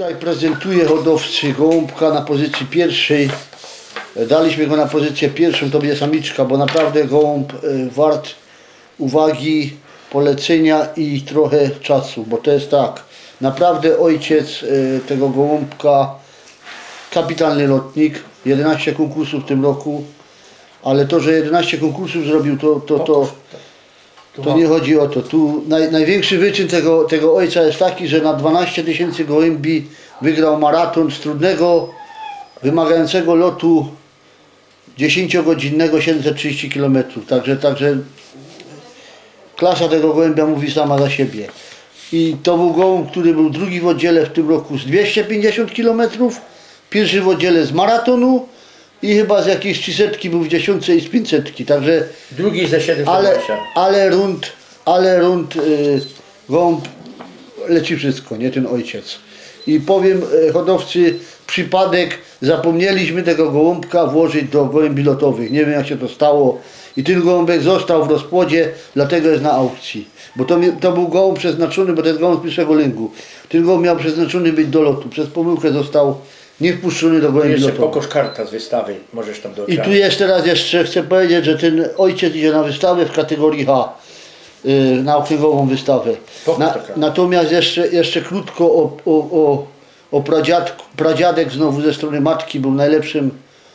Tutaj prezentuję hodowcy gołąbka na pozycji pierwszej. Daliśmy go na pozycję pierwszą, to będzie samiczka, bo naprawdę gołąb y, wart uwagi, polecenia i trochę czasu, bo to jest tak, naprawdę ojciec y, tego gołąbka, kapitalny lotnik, 11 konkursów w tym roku, ale to, że 11 konkursów zrobił, to, to, to, to nie chodzi o to. Tu naj, największy wyczyn tego, tego ojca jest taki, że na 12 tysięcy gołębi wygrał maraton z trudnego, wymagającego lotu 10-godzinnego 730 km. Także, także klasa tego gołębia mówi sama za siebie. I to był gołąb, który był drugi w oddziale w tym roku z 250 km, pierwszy w oddziale z maratonu i chyba z jakiejś 300 był w dziesiątce i z 500. Także Drugi ze 720. ale, ale rund, ale rund y, gołąb leci wszystko, nie ten ojciec. I powiem y, hodowcy, przypadek, zapomnieliśmy tego gołąbka włożyć do gołębi lotowych. Nie wiem jak się to stało. I ten gołąbek został w rozpłodzie, dlatego jest na aukcji. Bo to, to był gołąb przeznaczony, bo to jest gołąb z pierwszego lęgu. Ten gołąb miał przeznaczony być do lotu. Przez pomyłkę został niewpuszczony do gołębi Jeszcze pokoż karta z wystawy, możesz tam I tu jest teraz jeszcze, chcę powiedzieć, że ten ojciec idzie na wystawę w kategorii H, yy, na okręgową wystawę. Na, taka. natomiast jeszcze, jeszcze krótko o, o, o, o pradziadku, pradziadek znowu ze strony matki był najlepszym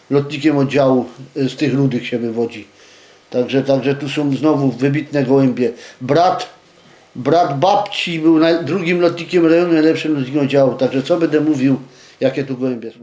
lotnikiem oddziału, y, z tych rudych się wywodzi. Także, także tu są znowu wybitne gołębie. Brat, brat babci był naj, drugim lotnikiem rejonu, najlepszym lotnikiem oddziału. Także co będę mówił, jakie tu gołębie są.